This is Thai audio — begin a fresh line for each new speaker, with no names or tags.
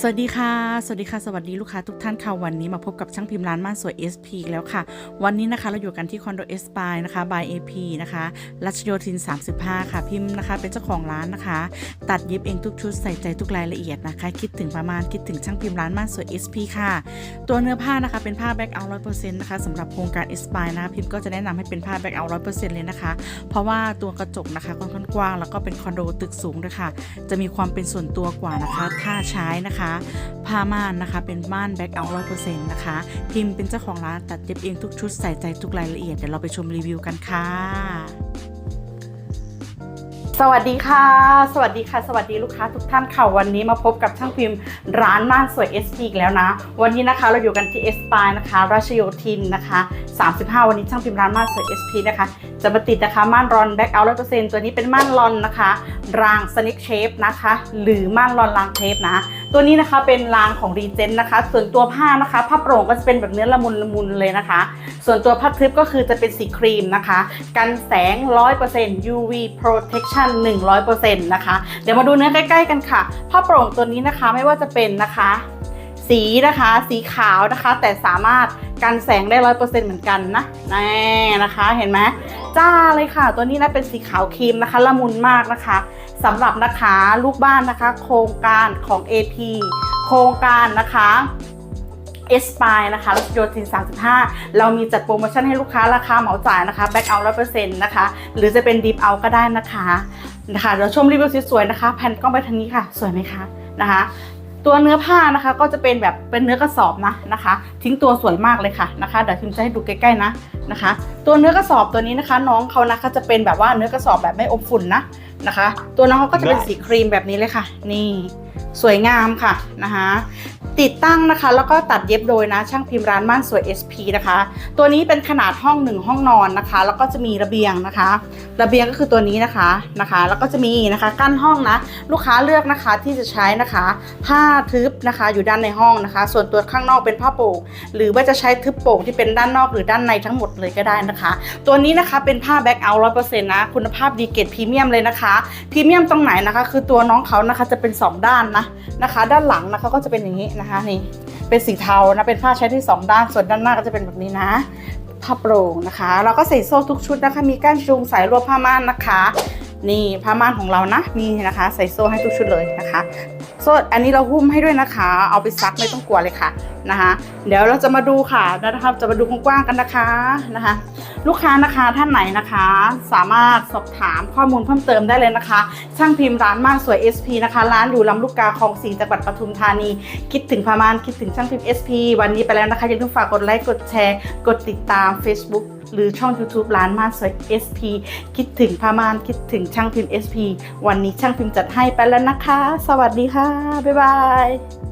สวัสดีค่ะ สวัสดีค่ะ สวัสดีลูกค้าทุกท่านค่ะ วันนี้มาพบกับช่างพิมพ์ร้านม่านสวย SP อีแล้วค่ะ วันนี้นะคะเราอยู่กันที่คอนโดเอสปายนะคะ by AP นะคะรัชโยธิน 35 ค่ะ พิมพ์นะคะ เป็นเจ้าของร้านนะคะ ตัดเย็บเองทุกชุดใส่ใจทุกรายละเอียดนะคะ คิดถึงประมาณคิดถึงช่างพิมพ์ร้านม่านสวย SP ค่ะ ตัวเนื้อผ้านะคะเป็นผ้าแบ็กเอาร้อยเปอร์เซ็นต์นะคะสำหรับโครงการเอสปายนะคะพิมพ์ก็จะแนะนำให้เป็นผ้าแบ็กเอาร้อยเปอร์เซ็นต์เลยนะคะ เพราะว่าตัวกระจกนะคะค่อนข้างกว้างแล้วก็เป็นคอนโดตึกสูงด้วยค่ะ จะมีความเป็นส่วนตัวกว่านะคะ ถ้าใช้นะคะผ้าม่านนะคะ เป็นม่านแบ็กเอาร้อยเปอร์เซ็นต์นะคะ พิมพ์เป็นเจ้าของร้านตัดเย็บเองทุกชุดใส่ใจทุกรายละเอียด เดี๋ยวเราไปชมรีวิวกันค่ะ สวัสดีค่ะ สวัสดีค่ะ สวัสดีลูกค้าทุกท่านค่ะ วันนี้มาพบกับช่างพิมพ์ร้านม่านสวย SP อีกแล้วนะ วันนี้นะคะเราอยู่กันที่ S p y นะคะ ราชโยธินนะคะ 35 วันนี้ช่างพิมพ์ร้านม่านสวย SP นะคะ จะมาติดนะคะม่านรอนแบ็กเอาร้อยเปอร์เซ็นต์ตัวนี้เป็นม่านรอนนะคะ รางสนิกเชฟนะคะ หรือม่านรอนรางเทปนะตัวนี้นะคะเป็นรางของรีเจนนะคะ ส่วนตัวผ้านะคะผ้าโปร่งก็จะเป็นแบบเนื้อละมุนละมุนเลยนะคะ ส่วนตัวผ้าทึบก็คือจะเป็นสีครีมนะคะ กันแสง 100% UV protection 100%นะคะ เดี๋ยวมาดูเนื้อใกล้ ๆ กันค่ะ ผ้าโปร่งตัวนี้นะคะไม่ว่าจะเป็นนะคะ สีนะคะ สีขาวนะคะ แต่สามารถกันแสงได้ร้อยเปอร์เซ็นต์เหมือนกันนะแน่นะคะ เห็นไหมจ้าเลยค่ะ ตัวนี้นะเป็นสีขาวครีมนะคะละมุนมากนะคะสำหรับนะคะลูกบ้านนะคะ โครงการของ AP โครงการนะคะเอสปายนะคะรัชโยธิน 35 เรามีจัดโปรโมชั่นให้ลูกค้าราคาเหมาจ่ายนะคะแบ็กเอาร้อยเปอร์เซ็นต์นะคะ หรือจะเป็นดีฟเอาก็ได้นะคะนะคะเดี๋ยวชมรีวิวสวยๆนะคะแผ่นกล้องไปทางนี้ค่ะ สวยไหมคะนะคะ ตัวเนื้อผ้านะคะก็จะเป็นแบบเป็นเนื้อกระสอบนะนะคะ ทิ้งตัวสวยมากเลยค่ะนะคะเดี๋ยวพิมจะให้ดูใกล้ๆนะนะคะ ตัวเนื้อกระสอบตัวนี้นะคะ น้องเขานะคะจะเป็นแบบว่าเนื้อกระสอบแบบไม่อบฝุ่นนะนะคะ ตัวน้องเขาก็จะเป็นสีครีมแบบนี้เลยค่ะ นี่สวยงามค่ะนะคะ ติดตั้งนะคะ แล้วก็ตัดเย็บโดยนะช่างพิมพ์ร้านม่านสวย SP นะคะ ตัวนี้เป็นขนาดห้องหนึ่งห้องนอนนะคะ แล้วก็จะมีระเบียงนะคะ ระเบียงก็คือตัวนี้นะคะนะคะ แล้วก็จะมีนะคะกั้นห้องนะ ลูกค้าเลือกนะคะที่จะใช้นะคะ ผ้าทึบนะคะอยู่ด้านในห้องนะคะ ส่วนตัวข้างนอกเป็นผ้าโป่งหรือว่าจะใช้ทึบโป่งที่เป็นด้านนอกหรือด้านในทั้งหมดเลยก็ได้นะคะ ตัวนี้นะคะเป็นผ้าแบ็กเอาท์ร้อยเปอร์เซ็นต์นะคุณภาพดีเกรดพรีเมียมเลยนะคะพรีเมียมตรงไหนนะคะ คือตัวน้องเขานะคะจะเป็นสองด้านนะนะคะ ด้านหลังนะคะก็จะเป็นอย่างนี้นะคะนี่เป็นสีเทานะเป็นผ้าใช้ที่สองด้านส่วนด้านหน้าก็จะเป็นแบบนี้นะผ้าโปร่งนะคะ เราก็ใส่โซ่ทุกชุดนะคะ มีก้านจูงสายรวบผ้าม่านนะคะ นี่ผ้าม่านของเรานะมีนะคะ ใส่โซ่ให้ทุกชุดเลยนะคะ โซ่อันนี้เราหุ้มให้ด้วยนะคะ เอาไปซักไม่ต้องกลัวเลยค่ะนะคะ เดี๋ยวเราจะมาดูค่ะนะครับ จะมาดูกว้างๆกันนะคะนะคะ ลูกค้านะคะท่านไหนนะคะ สามารถสอบถามข้อมูลเพิ่มเติมได้เลยนะคะ ช่างพิมพ์ร้านม่านสวย SP นะคะ ร้านอยู่ลำลูกกาคลองสีจังหวัดปทุมธานี คิดถึงพามานคิดถึงช่างพิมพ์ SP วันนี้ไปแล้วนะคะอย่าลืมฝากกดไลค์กดแชร์ กดติดตาม Facebook หรือช่อง YouTube ร้านม่านสวย SP คิดถึงพามานคิดถึงช่างพิมพ์ SP วันนี้ช่างพิมพ์จัดให้ไปแล้วนะคะ สวัสดีค่ะ บ๊ายบาย